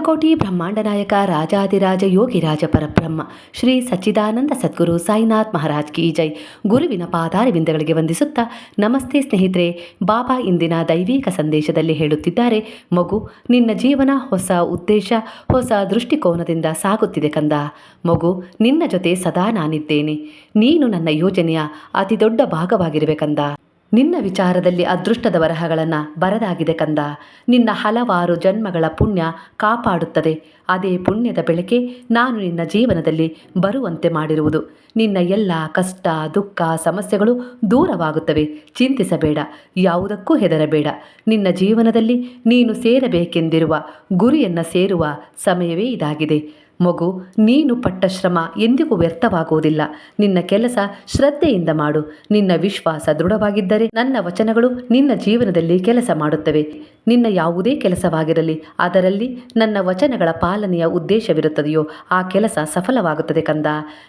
ಕೋಟಿ ಬ್ರಹ್ಮಾಂಡ ನಾಯಕ ರಾಜಾದಿರಾಜ ಯೋಗಿರಾಜ ಪರಬ್ರಹ್ಮ, ಶ್ರೀ ಸಚ್ಚಿದಾನಂದ ಸದ್ಗುರು ಸಾಯಿನಾಥ್ ಮಹಾರಾಜ್ ಕಿ ಜೈ. ಗುರುವಿನ ಪಾದಾರವಿಂದಗಳಿಗೆ ವಂದಿಸುತ್ತಾ ನಮಸ್ತೆ ಸ್ನೇಹಿತರೆ, ಬಾಬಾ ಇಂದಿನ ದೈವಿಕ ಸಂದೇಶದಲ್ಲಿ ಹೇಳುತ್ತಿದ್ದಾರೆ, ಮಗು, ನಿನ್ನ ಜೀವನ ಹೊಸ ಉದ್ದೇಶ, ಹೊಸ ದೃಷ್ಟಿಕೋನದಿಂದ ಸಾಗುತ್ತಿದೆ ಕಂದ. ಮಗು, ನಿನ್ನ ಜೊತೆ ಸದಾ ನಾನಿದ್ದೇನೆ, ನೀನು ನನ್ನ ಯೋಜನೆಯ ಅತಿ ದೊಡ್ಡ ಭಾಗವಾಗಿರುವೆ ಕಂದ ನಿನ್ನ ವಿಚಾರದಲ್ಲಿ ಅದೃಷ್ಟದ ಬರಹಗಳನ್ನು ಬರದಾಗಿದೆ ಕಂದ. ನಿನ್ನ ಹಲವಾರು ಜನ್ಮಗಳ ಪುಣ್ಯ ಕಾಪಾಡುತ್ತದೆ. ಅದೇ ಪುಣ್ಯದ ಬೆಳಕೆ ನಾನು ನಿನ್ನ ಜೀವನದಲ್ಲಿ ಬರುವಂತೆ ಮಾಡಿರುವುದು. ನಿನ್ನ ಎಲ್ಲ ಕಷ್ಟ, ದುಃಖ, ಸಮಸ್ಯೆಗಳು ದೂರವಾಗುತ್ತವೆ. ಚಿಂತಿಸಬೇಡ. ಯಾವುದಕ್ಕೂ ಹೆದರಬೇಡ. ನಿನ್ನ ಜೀವನದಲ್ಲಿ ನೀನು ಸೇರಬೇಕೆಂದಿರುವ ಗುರಿಯನ್ನು ಸೇರುವ ಸಮಯವೇ ಇದಾಗಿದೆ. ಮಗು, ನೀನು ಪಟ್ಟ ಶ್ರಮ ಎಂದಿಗೂ ವ್ಯರ್ಥವಾಗುವುದಿಲ್ಲ. ನಿನ್ನ ಕೆಲಸ ಶ್ರದ್ಧೆಯಿಂದ ಮಾಡು. ನಿನ್ನ ವಿಶ್ವಾಸ ದೃಢವಾಗಿದ್ದರೆ ನನ್ನ ವಚನಗಳು ನಿನ್ನ ಜೀವನದಲ್ಲಿ ಕೆಲಸ ಮಾಡುತ್ತವೆ. ನಿನ್ನ ಯಾವುದೇ ಕೆಲಸವಾಗಿರಲಿ, ಅದರಲ್ಲಿ ನನ್ನ ವಚನಗಳ ಪಾಲನೆಯ ಉದ್ದೇಶವಿರುತ್ತದೆಯೋ, ಆ ಕೆಲಸ ಸಫಲವಾಗುತ್ತದೆ ಕಂದ.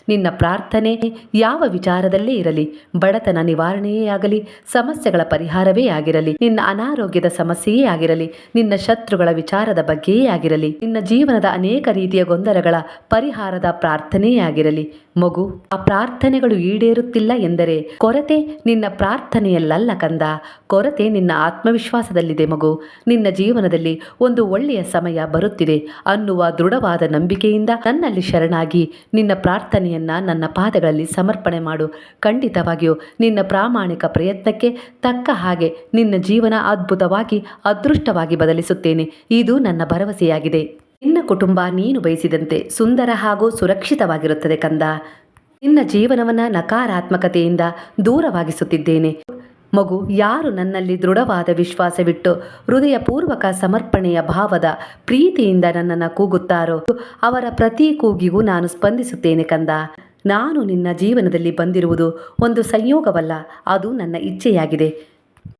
ನಿನ್ನ ಪ್ರಾರ್ಥನೆ ಯಾವ ವಿಚಾರದಲ್ಲೇ ಇರಲಿ, ಬಡತನ ನಿವಾರಣೆಯೇ ಆಗಲಿ, ಸಮಸ್ಯೆಗಳ ಪರಿಹಾರವೇ ಆಗಿರಲಿ, ನಿನ್ನ ಅನಾರೋಗ್ಯದ ಸಮಸ್ಯೆಯೇ ಆಗಿರಲಿ, ನಿನ್ನ ಶತ್ರುಗಳ ವಿಚಾರದ ಬಗ್ಗೆಯೇ ಆಗಿರಲಿ, ನಿನ್ನ ಜೀವನದ ಅನೇಕ ರೀತಿಯ ಗೊಂದಲಗಳ ಪರಿಹಾರದ ಪ್ರಾರ್ಥನೆಯಾಗಿರಲಿ. ಮಗು, ಆ ಪ್ರಾರ್ಥನೆಗಳು ಈಡೇರುತ್ತಿಲ್ಲ ಎಂದರೆ ಕೊರತೆ ನಿನ್ನ ಪ್ರಾರ್ಥನೆಯಲ್ಲಲ್ಲ ಕಂದ. ಕೊರತೆ ನಿನ್ನ ಆತ್ಮವಿಶ್ವಾಸದಲ್ಲಿದೆ ಮಗು. ನಿನ್ನ ಜೀವನದಲ್ಲಿ ಒಂದು ಒಳ್ಳೆಯ ಸಮಯ ಬರುತ್ತಿದೆ. ಅನ್ನುವ ದೃಢವಾದ ನಂಬಿಕೆಯಿಂದ ನನ್ನಲ್ಲಿ ಶರಣಾಗಿ ನಿನ್ನ ಪ್ರಾರ್ಥನೆಯನ್ನ ನನ್ನ ಪಾದಗಳಲ್ಲಿ ಸಮರ್ಪಣೆ ಮಾಡು. ಖಂಡಿತವಾಗಿಯೂ ನಿನ್ನ ಪ್ರಾಮಾಣಿಕ ಪ್ರಯತ್ನಕ್ಕೆ ತಕ್ಕ ಹಾಗೆ ನಿನ್ನ ಜೀವನ ಅದ್ಭುತವಾಗಿ, ಅದೃಷ್ಟವಾಗಿ ಬದಲಿಸುತ್ತೇನೆ. ಇದು ನನ್ನ ಭರವಸೆಯಾಗಿದೆ. ನಿನ್ನ ಕುಟುಂಬ ನೀನು ಬಯಸಿದಂತೆ ಸುಂದರ ಹಾಗೂ ಸುರಕ್ಷಿತವಾಗಿರುತ್ತದೆ ಕಂದ. ನಿನ್ನ ಜೀವನವನ್ನ ನಕಾರಾತ್ಮಕತೆಯಿಂದ ದೂರವಾಗಿಸುತ್ತಿದ್ದೇನೆ. ಮಗು, ಯಾರು ನನ್ನಲ್ಲಿ ದೃಢವಾದ ವಿಶ್ವಾಸವಿಟ್ಟು ಹೃದಯಪೂರ್ವಕ ಸಮರ್ಪಣೆಯ ಭಾವದ ಪ್ರೀತಿಯಿಂದ ನನ್ನನ್ನು ಕೂಗುತ್ತಾರೋ, ಅವರ ಪ್ರತಿ ಕೂಗಿಗೂ ನಾನು ಸ್ಪಂದಿಸುತ್ತೇನೆ ಕಂದ. ನಾನು ನಿನ್ನ ಜೀವನದಲ್ಲಿ ಬಂದಿರುವುದು ಒಂದು ಸಂಯೋಗವಲ್ಲ, ಅದು ನನ್ನ ಇಚ್ಛೆಯಾಗಿದೆ.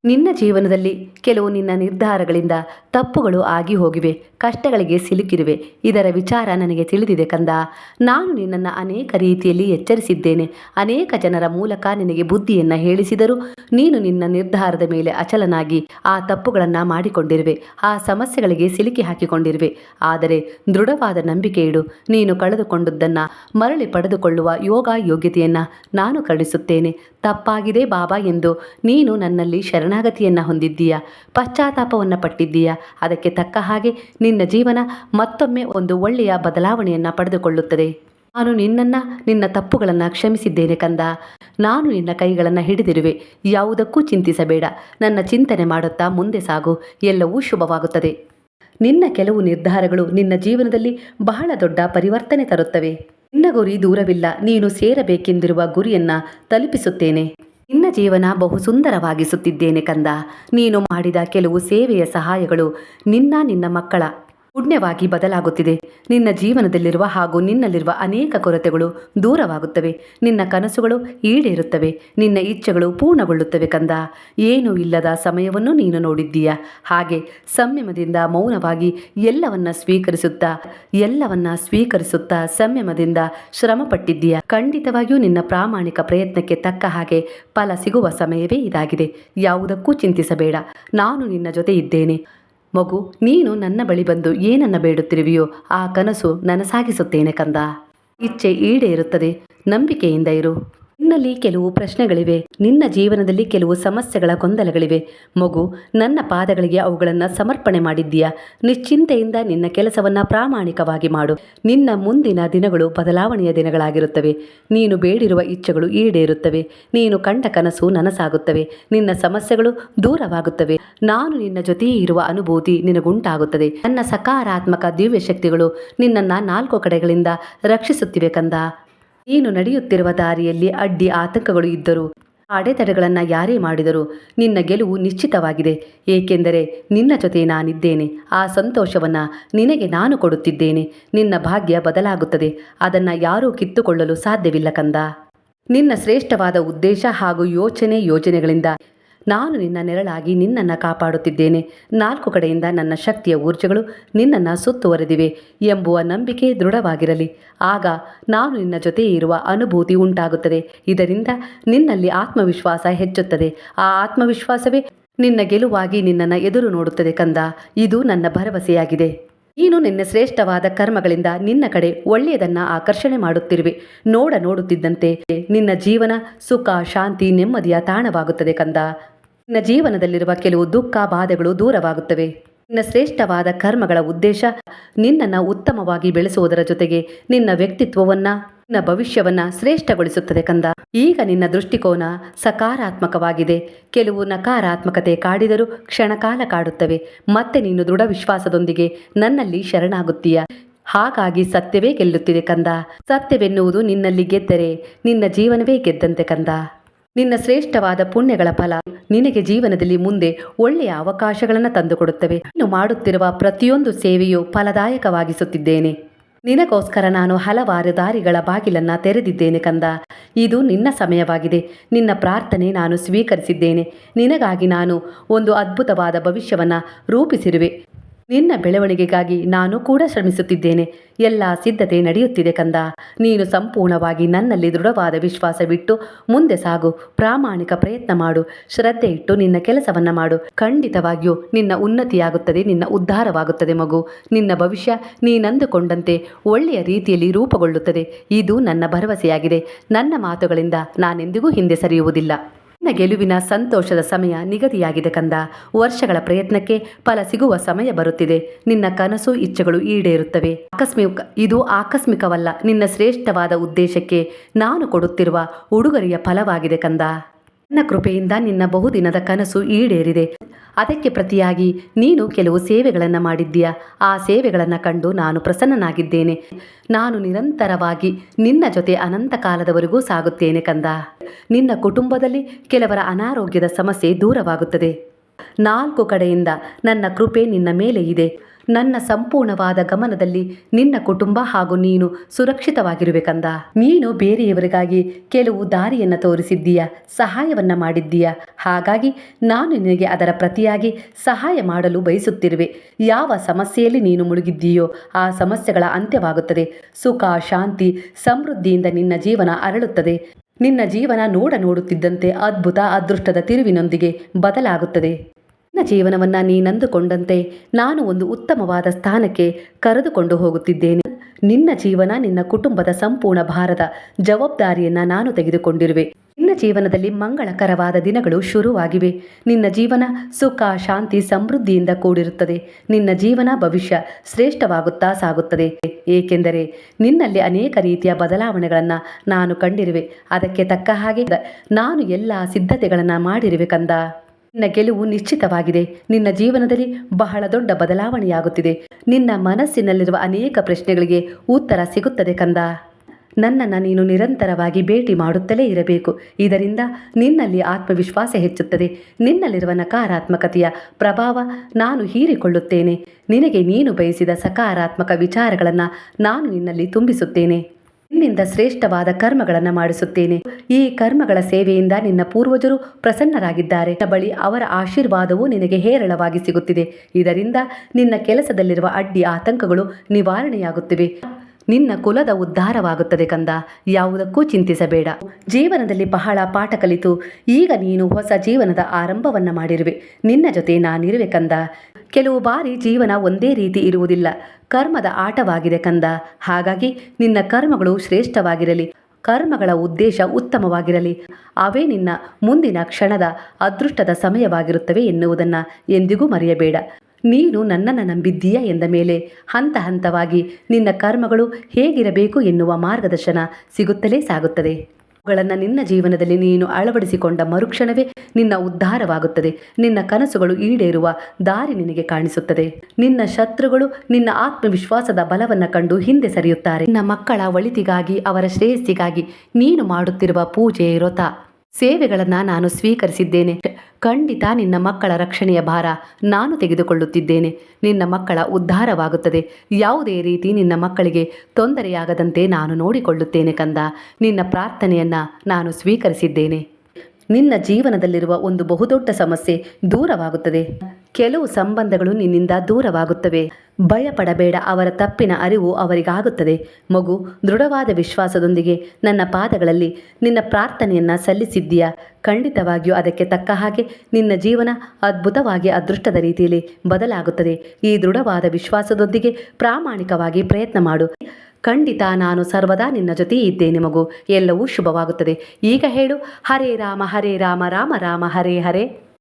ನಿನ್ನ ಜೀವನದಲ್ಲಿ ಕೆಲವು ನಿನ್ನ ನಿರ್ಧಾರಗಳಿಂದ ತಪ್ಪುಗಳು ಆಗಿ ಹೋಗಿವೆ, ಕಷ್ಟಗಳಿಗೆ ಸಿಲುಕಿರುವೆ. ಇದರ ವಿಚಾರ ನನಗೆ ತಿಳಿದಿದೆ ಕಂದ. ನಾನು ನಿನ್ನನ್ನು ಅನೇಕ ರೀತಿಯಲ್ಲಿ ಎಚ್ಚರಿಸಿದ್ದೇನೆ. ಅನೇಕ ಜನರ ಮೂಲಕ ನಿನಗೆ ಬುದ್ಧಿಯನ್ನು ಹೇಳಿಸಿದರೂ ನೀನು ನಿನ್ನ ನಿರ್ಧಾರದ ಮೇಲೆ ಅಚಲನಾಗಿ ಆ ತಪ್ಪುಗಳನ್ನು ಮಾಡಿಕೊಂಡಿರುವೆ. ಆ ಸಮಸ್ಯೆಗಳಿಗೆ ಸಿಲುಕಿ ಹಾಕಿಕೊಂಡಿರುವೆ. ಆದರೆ ದೃಢವಾದ ನಂಬಿಕೆ ಇಡು. ನೀನು ಕಳೆದುಕೊಂಡದ್ದನ್ನು ಮರಳಿ ಪಡೆದುಕೊಳ್ಳುವ ಯೋಗ ಯೋಗ್ಯತೆಯನ್ನು ನಾನು ಕರುಣಿಸುತ್ತೇನೆ. ತಪ್ಪಾಗಿದೆ ಬಾಬಾ ಎಂದು ನೀನು ನನ್ನಲ್ಲಿ ಶರಣಾಗತಿಯನ್ನು ಹೊಂದಿದ್ದೀಯಾ? ಪಶ್ಚಾತ್ತಾಪವನ್ನು ಪಟ್ಟಿದ್ದೀಯಾ? ಅದಕ್ಕೆ ತಕ್ಕ ಹಾಗೆ ನಿನ್ನ ಜೀವನ ಮತ್ತೊಮ್ಮೆ ಒಂದು ಒಳ್ಳೆಯ ಬದಲಾವಣೆಯನ್ನು ಪಡೆದುಕೊಳ್ಳುತ್ತದೆ. ನಾನು ನಿನ್ನನ್ನು, ನಿನ್ನ ತಪ್ಪುಗಳನ್ನು ಕ್ಷಮಿಸಿದ್ದೇನೆ ಕಂದ. ನಾನು ನಿನ್ನ ಕೈಗಳನ್ನು ಹಿಡಿದಿರುವೆ. ಯಾವುದಕ್ಕೂ ಚಿಂತಿಸಬೇಡ. ನನ್ನ ಚಿಂತನೆ ಮಾಡುತ್ತಾ ಮುಂದೆ ಸಾಗು. ಎಲ್ಲವೂ ಶುಭವಾಗುತ್ತದೆ. ನಿನ್ನ ಕೆಲವು ನಿರ್ಧಾರಗಳು ನಿನ್ನ ಜೀವನದಲ್ಲಿ ಬಹಳ ದೊಡ್ಡ ಪರಿವರ್ತನೆ ತರುತ್ತವೆ. ನಿನ್ನ ಗುರಿ ದೂರವಿಲ್ಲ. ನೀನು ಸೇರಬೇಕೆಂದಿರುವ ಗುರಿಯನ್ನು ತಲುಪಿಸುತ್ತೇನೆ. ನಿನ್ನ ಜೀವನ ಬಹು ಸುಂದರವಾಗಿಸುತ್ತಿದ್ದೇನೆ ಕಂದ. ನೀನು ಮಾಡಿದ ಕೆಲವು ಸೇವೆಯ ಸಹಾಯಗಳು ನಿನ್ನ ನಿನ್ನ ಮಕ್ಕಳ ಪುಣ್ಯವಾಗಿ ಬದಲಾಗುತ್ತಿದೆ. ನಿನ್ನ ಜೀವನದಲ್ಲಿರುವ ಹಾಗೂ ನಿನ್ನಲ್ಲಿರುವ ಅನೇಕ ಕೊರತೆಗಳು ದೂರವಾಗುತ್ತವೆ. ನಿನ್ನ ಕನಸುಗಳು ಈಡೇರುತ್ತವೆ. ನಿನ್ನ ಇಚ್ಛೆಗಳು ಪೂರ್ಣಗೊಳ್ಳುತ್ತವೆ ಕಂದ. ಏನೂ ಇಲ್ಲದ ಸಮಯವನ್ನು ನೀನು ನೋಡಿದ್ದೀಯ. ಹಾಗೆ ಸಂಯಮದಿಂದ ಮೌನವಾಗಿ ಎಲ್ಲವನ್ನ ಸ್ವೀಕರಿಸುತ್ತಾ ಎಲ್ಲವನ್ನ ಸ್ವೀಕರಿಸುತ್ತಾ ಸಂಯಮದಿಂದ ಶ್ರಮಪಟ್ಟಿದ್ದೀಯ. ಖಂಡಿತವಾಗಿಯೂ ನಿನ್ನ ಪ್ರಾಮಾಣಿಕ ಪ್ರಯತ್ನಕ್ಕೆ ತಕ್ಕ ಹಾಗೆ ಫಲ ಸಿಗುವ ಸಮಯವೇ ಇದಾಗಿದೆ. ಯಾವುದಕ್ಕೂ ಚಿಂತಿಸಬೇಡ. ನಾನು ನಿನ್ನ ಜೊತೆ ಇದ್ದೇನೆ ಮಗು, ನೀನು ನನ್ನ ಬಳಿ ಬಂದು ಏನನ್ನ ಬೇಡುತ್ತಿರುವೆಯೋ ಆ ಕನಸು ನನಸಾಗಿಸುತ್ತೇನೆ ಕಂದ. ಇಚ್ಛೆ ಈಡೇರುತ್ತದೆ. ನಂಬಿಕೆಯಿಂದ ಇರು. ನಿನ್ನಲ್ಲಿ ಕೆಲವು ಪ್ರಶ್ನೆಗಳಿವೆ. ನಿನ್ನ ಜೀವನದಲ್ಲಿ ಕೆಲವು ಸಮಸ್ಯೆಗಳ ಗೊಂದಲಗಳಿವೆ. ಮಗು, ನನ್ನ ಪಾದಗಳಿಗೆ ಅವುಗಳನ್ನು ಸಮರ್ಪಣೆ ಮಾಡಿದ್ದೀಯಾ? ನಿಶ್ಚಿಂತೆಯಿಂದ ನಿನ್ನ ಕೆಲಸವನ್ನು ಪ್ರಾಮಾಣಿಕವಾಗಿ ಮಾಡು. ನಿನ್ನ ಮುಂದಿನ ದಿನಗಳು ಬದಲಾವಣೆಯ ದಿನಗಳಾಗಿರುತ್ತವೆ. ನೀನು ಬೇಡಿರುವ ಇಚ್ಛೆಗಳು ಈಡೇರುತ್ತವೆ. ನೀನು ಕಂಡ ಕನಸು ನನಸಾಗುತ್ತವೆ. ನಿನ್ನ ಸಮಸ್ಯೆಗಳು ದೂರವಾಗುತ್ತವೆ. ನಾನು ನಿನ್ನ ಜೊತೆಯೇ ಇರುವ ಅನುಭೂತಿ ನಿನಗುಂಟಾಗುತ್ತದೆ. ನನ್ನ ಸಕಾರಾತ್ಮಕ ದಿವ್ಯ ಶಕ್ತಿಗಳು ನಿನ್ನನ್ನು ನಾಲ್ಕು ಕಡೆಗಳಿಂದ ರಕ್ಷಿಸುತ್ತಿವೆ ಕಂದ. ನೀನು ನಡೆಯುತ್ತಿರುವ ದಾರಿಯಲ್ಲಿ ಅಡ್ಡಿ ಆತಂಕಗಳು ಇದ್ದರು. ಅಡೆತಡೆಗಳನ್ನು ಯಾರೇ ಮಾಡಿದರು ನಿನ್ನ ಗೆಲುವು ನಿಶ್ಚಿತವಾಗಿದೆ. ಏಕೆಂದರೆ ನಿನ್ನ ಜೊತೆ ನಾನಿದ್ದೇನೆ. ಆ ಸಂತೋಷವನ್ನು ನಿನಗೆ ನಾನು ಕೊಡುತ್ತಿದ್ದೇನೆ. ನಿನ್ನ ಭಾಗ್ಯ ಬದಲಾಗುತ್ತದೆ. ಅದನ್ನು ಯಾರೂ ಕಿತ್ತುಕೊಳ್ಳಲು ಸಾಧ್ಯವಿಲ್ಲ ಕಂದ. ನಿನ್ನ ಶ್ರೇಷ್ಠವಾದ ಉದ್ದೇಶ ಹಾಗೂ ಯೋಚನೆ ಯೋಜನೆಗಳಿಂದ ನಾನು ನಿನ್ನ ನೆರಳಾಗಿ ನಿನ್ನನ್ನು ಕಾಪಾಡುತ್ತಿದ್ದೇನೆ. ನಾಲ್ಕು ಕಡೆಯಿಂದ ನನ್ನ ಶಕ್ತಿಯ ಊರ್ಜೆಗಳು ನಿನ್ನನ್ನು ಸುತ್ತುವರೆದಿವೆ ಎಂಬುವ ನಂಬಿಕೆ ದೃಢವಾಗಿರಲಿ. ಆಗ ನಾನು ನಿನ್ನ ಜೊತೆ ಇರುವ ಅನುಭೂತಿ ಉಂಟಾಗುತ್ತದೆ. ಇದರಿಂದ ನಿನ್ನಲ್ಲಿ ಆತ್ಮವಿಶ್ವಾಸ ಹೆಚ್ಚುತ್ತದೆ. ಆ ಆತ್ಮವಿಶ್ವಾಸವೇ ನಿನ್ನ ಗೆಲುವಾಗಿ ನಿನ್ನನ್ನು ಎದುರು ನೋಡುತ್ತದೆ ಕಂದ. ಇದು ನನ್ನ ಭರವಸೆಯಾಗಿದೆ. ನೀನು ನಿನ್ನ ಶ್ರೇಷ್ಠವಾದ ಕರ್ಮಗಳಿಂದ ನಿನ್ನ ಕಡೆ ಒಳ್ಳೆಯದನ್ನ ಆಕರ್ಷಣೆ ಮಾಡುತ್ತಿರುವೆ. ನೋಡ ನೋಡುತ್ತಿದ್ದಂತೆ ನಿನ್ನ ಜೀವನ ಸುಖ, ಶಾಂತಿ, ನೆಮ್ಮದಿಯ ತಾಣವಾಗುತ್ತದೆ ಕಂದ. ನಿನ್ನ ಜೀವನದಲ್ಲಿರುವ ಕೆಲವು ದುಃಖ ಬಾಧೆಗಳು ದೂರವಾಗುತ್ತವೆ. ನಿನ್ನ ಶ್ರೇಷ್ಠವಾದ ಕರ್ಮಗಳ ಉದ್ದೇಶ ನಿನ್ನನ್ನು ಉತ್ತಮವಾಗಿ ಬೆಳೆಸುವುದರ ಜೊತೆಗೆ ನಿನ್ನ ವ್ಯಕ್ತಿತ್ವವನ್ನ ನಿನ್ನ ಭವಿಷ್ಯವನ್ನ ಶ್ರೇಷ್ಠಗೊಳಿಸುತ್ತದೆ ಕಂದ. ಈಗ ನಿನ್ನ ದೃಷ್ಟಿಕೋನ ಸಕಾರಾತ್ಮಕವಾಗಿದೆ. ಕೆಲವು ನಕಾರಾತ್ಮಕತೆ ಕಾಡಿದರೂ ಕ್ಷಣಕಾಲ ಕಾಡುತ್ತವೆ. ಮತ್ತೆ ನೀನು ದೃಢ ವಿಶ್ವಾಸದೊಂದಿಗೆ ನನ್ನಲ್ಲಿ ಶರಣಾಗುತ್ತೀಯ. ಹಾಗಾಗಿ ಸತ್ಯವೇ ಗೆಲ್ಲುತ್ತಿದೆ ಕಂದ. ಸತ್ಯವೆನ್ನುವುದು ನಿನ್ನಲ್ಲಿ ಗೆದ್ದರೆ ನಿನ್ನ ಜೀವನವೇ ಗೆದ್ದಂತೆ ಕಂದ. ನಿನ್ನ ಶ್ರೇಷ್ಠವಾದ ಪುಣ್ಯಗಳ ಫಲ ನಿನಗೆ ಜೀವನದಲ್ಲಿ ಮುಂದೆ ಒಳ್ಳೆಯ ಅವಕಾಶಗಳನ್ನು ತಂದುಕೊಡುತ್ತವೆ. ನೀನು ಮಾಡುತ್ತಿರುವ ಪ್ರತಿಯೊಂದು ಸೇವೆಯು ಫಲದಾಯಕವಾಗಿಸುತ್ತಿದ್ದೇನೆ. ನಿನಗೋಸ್ಕರ ನಾನು ಹಲವಾರು ದಾರಿಗಳ ಬಾಗಿಲನ್ನ ತೆರೆದಿದ್ದೇನೆ ಕಂದ. ಇದು ನಿನ್ನ ಸಮಯವಾಗಿದೆ. ನಿನ್ನ ಪ್ರಾರ್ಥನೆ ನಾನು ಸ್ವೀಕರಿಸಿದ್ದೇನೆ. ನಿನಗಾಗಿ ನಾನು ಒಂದು ಅದ್ಭುತವಾದ ಭವಿಷ್ಯವನ್ನ ರೂಪಿಸಿರುವೆ. ನಿನ್ನ ಬೆಳವಣಿಗೆಗಾಗಿ ನಾನು ಕೂಡ ಶ್ರಮಿಸುತ್ತಿದ್ದೇನೆ. ಎಲ್ಲ ಸಿದ್ಧತೆ ನಡೆಯುತ್ತಿದೆ ಕಂದ. ನೀನು ಸಂಪೂರ್ಣವಾಗಿ ನನ್ನಲ್ಲಿ ದೃಢವಾದ ವಿಶ್ವಾಸವಿಟ್ಟು ಮುಂದೆ ಸಾಗು. ಪ್ರಾಮಾಣಿಕ ಪ್ರಯತ್ನ ಮಾಡು. ಶ್ರದ್ಧೆ ಇಟ್ಟು ನಿನ್ನ ಕೆಲಸವನ್ನ ಮಾಡು. ಖಂಡಿತವಾಗಿಯೂ ನಿನ್ನ ಉನ್ನತಿಯಾಗುತ್ತದೆ, ನಿನ್ನ ಉದ್ಧಾರವಾಗುತ್ತದೆ ಮಗು. ನಿನ್ನ ಭವಿಷ್ಯ ನೀನಂದುಕೊಂಡಂತೆ ಒಳ್ಳೆಯ ರೀತಿಯಲ್ಲಿ ರೂಪುಗೊಳ್ಳುತ್ತದೆ. ಇದು ನನ್ನ ಭರವಸೆಯಾಗಿದೆ. ನನ್ನ ಮಾತುಗಳಿಂದ ನಾನೆಂದಿಗೂ ಹಿಂದೆ ಸರಿಯುವುದಿಲ್ಲ. ನಿನ್ನ ಗೆಲುವಿನ ಸಂತೋಷದ ಸಮಯ ನಿಗದಿಯಾಗಿದೆ ಕಂದ. ವರ್ಷಗಳ ಪ್ರಯತ್ನಕ್ಕೆ ಫಲ ಸಿಗುವ ಸಮಯ ಬರುತ್ತಿದೆ. ನಿನ್ನ ಕನಸು ಇಚ್ಛೆಗಳು ಈಡೇರುತ್ತವೆ. ಆಕಸ್ಮಿಕ, ಇದು ಆಕಸ್ಮಿಕವಲ್ಲ. ನಿನ್ನ ಶ್ರೇಷ್ಠವಾದ ಉದ್ದೇಶಕ್ಕೆ ನಾನು ಕೊಡುತ್ತಿರುವ ಉಡುಗೊರೆಯ ಫಲವಾಗಿದೆ ಕಂದ. ನನ್ನ ಕೃಪೆಯಿಂದ ನಿನ್ನ ಬಹುದಿನದ ಕನಸು ಈಡೇರಿದೆ. ಅದಕ್ಕೆ ಪ್ರತಿಯಾಗಿ ನೀನು ಕೆಲವು ಸೇವೆಗಳನ್ನು ಮಾಡಿದ್ದೀಯ? ಆ ಸೇವೆಗಳನ್ನು ಕಂಡು ನಾನು ಪ್ರಸನ್ನನಾಗಿದ್ದೇನೆ. ನಾನು ನಿರಂತರವಾಗಿ ನಿನ್ನ ಜೊತೆ ಅನಂತ ಕಾಲದವರೆಗೂ ಸಾಗುತ್ತೇನೆ ಕಂದ. ನಿನ್ನ ಕುಟುಂಬದಲ್ಲಿ ಕೆಲವರ ಅನಾರೋಗ್ಯದ ಸಮಸ್ಯೆ ದೂರವಾಗುತ್ತದೆ. ನಾಲ್ಕು ಕಡೆಯಿಂದ ನನ್ನ ಕೃಪೆ ನಿನ್ನ ಮೇಲೆ ಇದೆ. ನನ್ನ ಸಂಪೂರ್ಣವಾದ ಗಮನದಲ್ಲಿ ನಿನ್ನ ಕುಟುಂಬ ಹಾಗೂ ನೀನು ಸುರಕ್ಷಿತವಾಗಿರಬೇಕಂದ ನೀನು ಬೇರೆಯವರಿಗಾಗಿ ಕೆಲವು ದಾರಿಯನ್ನು ತೋರಿಸಿದ್ದೀಯ, ಸಹಾಯವನ್ನ ಮಾಡಿದ್ದೀಯ. ಹಾಗಾಗಿ ನಾನು ನಿನಗೆ ಅದರ ಪ್ರತಿಯಾಗಿ ಸಹಾಯ ಮಾಡಲು ಬಯಸುತ್ತಿರುವೆ. ಯಾವ ಸಮಸ್ಯೆಯಲ್ಲಿ ನೀನು ಮುಳುಗಿದ್ದೀಯೋ ಆ ಸಮಸ್ಯೆಗಳ ಅಂತ್ಯವಾಗುತ್ತದೆ. ಸುಖ, ಶಾಂತಿ, ಸಮೃದ್ಧಿಯಿಂದ ನಿನ್ನ ಜೀವನ ಅರಳುತ್ತದೆ. ನಿನ್ನ ಜೀವನ ನೋಡ ನೋಡುತ್ತಿದ್ದಂತೆ ಅದ್ಭುತ ಅದೃಷ್ಟದ ತಿರುವಿನೊಂದಿಗೆ ಬದಲಾಗುತ್ತದೆ. ನಿನ್ನ ಜೀವನವನ್ನ ನೀನಂದುಕೊಂಡಂತೆ ನಾನು ಒಂದು ಉತ್ತಮವಾದ ಸ್ಥಾನಕ್ಕೆ ಕರೆದುಕೊಂಡು ಹೋಗುತ್ತಿದ್ದೇನೆ. ನಿನ್ನ ಜೀವನ, ನಿನ್ನ ಕುಟುಂಬದ ಸಂಪೂರ್ಣ ಭಾರದ ಜವಾಬ್ದಾರಿಯನ್ನ ನಾನು ತೆಗೆದುಕೊಂಡಿರುವೆ. ನಿನ್ನ ಜೀವನದಲ್ಲಿ ಮಂಗಳಕರವಾದ ದಿನಗಳು ಶುರುವಾಗಿವೆ. ನಿನ್ನ ಜೀವನ ಸುಖ, ಶಾಂತಿ, ಸಮೃದ್ಧಿಯಿಂದ ಕೂಡಿರುತ್ತದೆ. ನಿನ್ನ ಜೀವನ ಭವಿಷ್ಯ ಶ್ರೇಷ್ಠವಾಗುತ್ತಾ ಸಾಗುತ್ತದೆ. ಏಕೆಂದರೆ ನಿನ್ನಲ್ಲಿ ಅನೇಕ ರೀತಿಯ ಬದಲಾವಣೆಗಳನ್ನು ನಾನು ಕಂಡಿರುವೆ. ಅದಕ್ಕೆ ತಕ್ಕ ಹಾಗೆ ನಾನು ಎಲ್ಲ ಸಿದ್ಧತೆಗಳನ್ನು ಮಾಡಿರುವೆ ಕಂದ. ನಿನ್ನ ಗೆಲುವು ನಿಶ್ಚಿತವಾಗಿದೆ. ನಿನ್ನ ಜೀವನದಲ್ಲಿ ಬಹಳ ದೊಡ್ಡ ಬದಲಾವಣೆಯಾಗುತ್ತಿದೆ. ನಿನ್ನ ಮನಸ್ಸಿನಲ್ಲಿರುವ ಅನೇಕ ಪ್ರಶ್ನೆಗಳಿಗೆ ಉತ್ತರ ಸಿಗುತ್ತದೆ ಕಂದ. ನನ್ನನ್ನು ನೀನು ನಿರಂತರವಾಗಿ ಭೇಟಿ ಮಾಡುತ್ತಲೇ ಇರಬೇಕು. ಇದರಿಂದ ನಿನ್ನಲ್ಲಿ ಆತ್ಮವಿಶ್ವಾಸ ಹೆಚ್ಚುತ್ತದೆ. ನಿನ್ನಲ್ಲಿರುವ ನಕಾರಾತ್ಮಕತೆಯ ಪ್ರಭಾವ ನಾನು ಹೀರಿಕೊಳ್ಳುತ್ತೇನೆ. ನಿನಗೆ ನೀನು ಬಯಸಿದ ಸಕಾರಾತ್ಮಕ ವಿಚಾರಗಳನ್ನು ನಾನು ನಿನ್ನಲ್ಲಿ ತುಂಬಿಸುತ್ತೇನೆ. ನಿನ್ನಿಂದ ಶ್ರೇಷ್ಠವಾದ ಕರ್ಮಗಳನ್ನು ಮಾಡಿಸುತ್ತೇನೆ. ಈ ಕರ್ಮಗಳ ಸೇವೆಯಿಂದ ನಿನ್ನ ಪೂರ್ವಜರು ಪ್ರಸನ್ನರಾಗಿದ್ದಾರೆ. ಬಳಿ ಅವರ ಆಶೀರ್ವಾದವು ನಿನಗೆ ಹೇರಳವಾಗಿ ಸಿಗುತ್ತಿದೆ. ಇದರಿಂದ ನಿನ್ನ ಕೆಲಸದಲ್ಲಿರುವ ಅಡ್ಡಿ ಆತಂಕಗಳು ನಿವಾರಣೆಯಾಗುತ್ತಿವೆ. ನಿನ್ನ ಕುಲದ ಉದ್ಧಾರವಾಗುತ್ತದೆ ಕಂದ. ಯಾವುದಕ್ಕೂ ಚಿಂತಿಸಬೇಡ. ಜೀವನದಲ್ಲಿ ಬಹಳ ಪಾಠ ಕಲಿತು. ಈಗ ನೀನು ಹೊಸ ಜೀವನದ ಆರಂಭವನ್ನ ಮಾಡಿರುವೆ. ನಿನ್ನ ಜೊತೆ ನಾನಿರುವೆ ಕಂದ. ಕೆಲವು ಬಾರಿ ಜೀವನ ಒಂದೇ ರೀತಿ ಇರುವುದಿಲ್ಲ. ಕರ್ಮದ ಆಟವಾಗಿದೆ ಕಂದ. ಹಾಗಾಗಿ ನಿನ್ನ ಕರ್ಮಗಳು ಶ್ರೇಷ್ಠವಾಗಿರಲಿ. ಕರ್ಮಗಳ ಉದ್ದೇಶ ಉತ್ತಮವಾಗಿರಲಿ. ಅವೇ ನಿನ್ನ ಮುಂದಿನ ಕ್ಷಣದ ಅದೃಷ್ಟದ ಸಮಯವಾಗಿರುತ್ತವೆ ಎನ್ನುವುದನ್ನು ಎಂದಿಗೂ ಮರೆಯಬೇಡ. ನೀನು ನನ್ನನ್ನು ನಂಬಿದ್ದೀಯ ಎಂದ ಮೇಲೆ ಹಂತ ಹಂತವಾಗಿ ನಿನ್ನ ಕರ್ಮಗಳು ಹೇಗಿರಬೇಕು ಎನ್ನುವ ಮಾರ್ಗದರ್ಶನ ಸಿಗುತ್ತಲೇ ಸಾಗುತ್ತದೆ. ಅವುಗಳನ್ನು ನಿನ್ನ ಜೀವನದಲ್ಲಿ ನೀನು ಅಳವಡಿಸಿಕೊಂಡ ಮರುಕ್ಷಣವೇ ನಿನ್ನ ಉದ್ಧಾರವಾಗುತ್ತದೆ. ನಿನ್ನ ಕನಸುಗಳು ಈಡೇರುವ ದಾರಿ ನಿನಗೆ ಕಾಣಿಸುತ್ತದೆ. ನಿನ್ನ ಶತ್ರುಗಳು ನಿನ್ನ ಆತ್ಮವಿಶ್ವಾಸದ ಬಲವನ್ನು ಕಂಡು ಹಿಂದೆ ಸರಿಯುತ್ತಾರೆ. ನಿನ್ನ ಮಕ್ಕಳ ಒಳಿತಿಗಾಗಿ ಅವರ ಶ್ರೇಯಸ್ಸಿಗಾಗಿ ನೀನು ಮಾಡುತ್ತಿರುವ ಪೂಜೆ ವ್ರತ. ಸೇವೆಗಳನ್ನು ನಾನು ಸ್ವೀಕರಿಸಿದ್ದೇನೆ. ಖಂಡಿತ ನಿನ್ನ ಮಕ್ಕಳ ರಕ್ಷಣೆಯ ಭಾರ ನಾನು ತೆಗೆದುಕೊಳ್ಳುತ್ತಿದ್ದೇನೆ. ನಿನ್ನ ಮಕ್ಕಳ ಉದ್ಧಾರವಾಗುತ್ತದೆ. ಯಾವುದೇ ರೀತಿ ನಿನ್ನ ಮಕ್ಕಳಿಗೆ ತೊಂದರೆಯಾಗದಂತೆ ನಾನು ನೋಡಿಕೊಳ್ಳುತ್ತೇನೆ ಕಂದ. ನಿನ್ನ ಪ್ರಾರ್ಥನೆಯನ್ನು ನಾನು ಸ್ವೀಕರಿಸಿದ್ದೇನೆ. ನಿನ್ನ ಜೀವನದಲ್ಲಿರುವ ಒಂದು ಬಹುದೊಡ್ಡ ಸಮಸ್ಯೆ ದೂರವಾಗುತ್ತದೆ. ಕೆಲವು ಸಂಬಂಧಗಳು ನಿನ್ನಿಂದ ದೂರವಾಗುತ್ತವೆ. ಭಯಪಡಬೇಡ, ಅವರ ತಪ್ಪಿನ ಅರಿವು ಅವರಿಗಾಗುತ್ತದೆ. ಮಗು, ದೃಢವಾದ ವಿಶ್ವಾಸದೊಂದಿಗೆ ನನ್ನ ಪಾದಗಳಲ್ಲಿ ನಿನ್ನ ಪ್ರಾರ್ಥನೆಯನ್ನು ಸಲ್ಲಿಸಿದ್ದೀಯಾ? ಖಂಡಿತವಾಗಿಯೂ ಅದಕ್ಕೆ ತಕ್ಕ ಹಾಗೆ ನಿನ್ನ ಜೀವನ ಅದ್ಭುತವಾಗಿ ಅದೃಷ್ಟದ ರೀತಿಯಲ್ಲಿ ಬದಲಾಗುತ್ತದೆ. ಈ ದೃಢವಾದ ವಿಶ್ವಾಸದೊಂದಿಗೆ ಪ್ರಾಮಾಣಿಕವಾಗಿ ಪ್ರಯತ್ನ ಮಾಡು. ಖಂಡಿತ ನಾನು ಸರ್ವದಾ ನಿನ್ನ ಜೊತೆ ಇದ್ದೇನೆ ಮಗು. ಎಲ್ಲವೂ ಶುಭವಾಗುತ್ತದೆ. ಈಗ ಹೇಳು, ಹರೇ ರಾಮ ಹರೇ ರಾಮ ರಾಮ ರಾಮ, ಹರೇ ಹರೇ.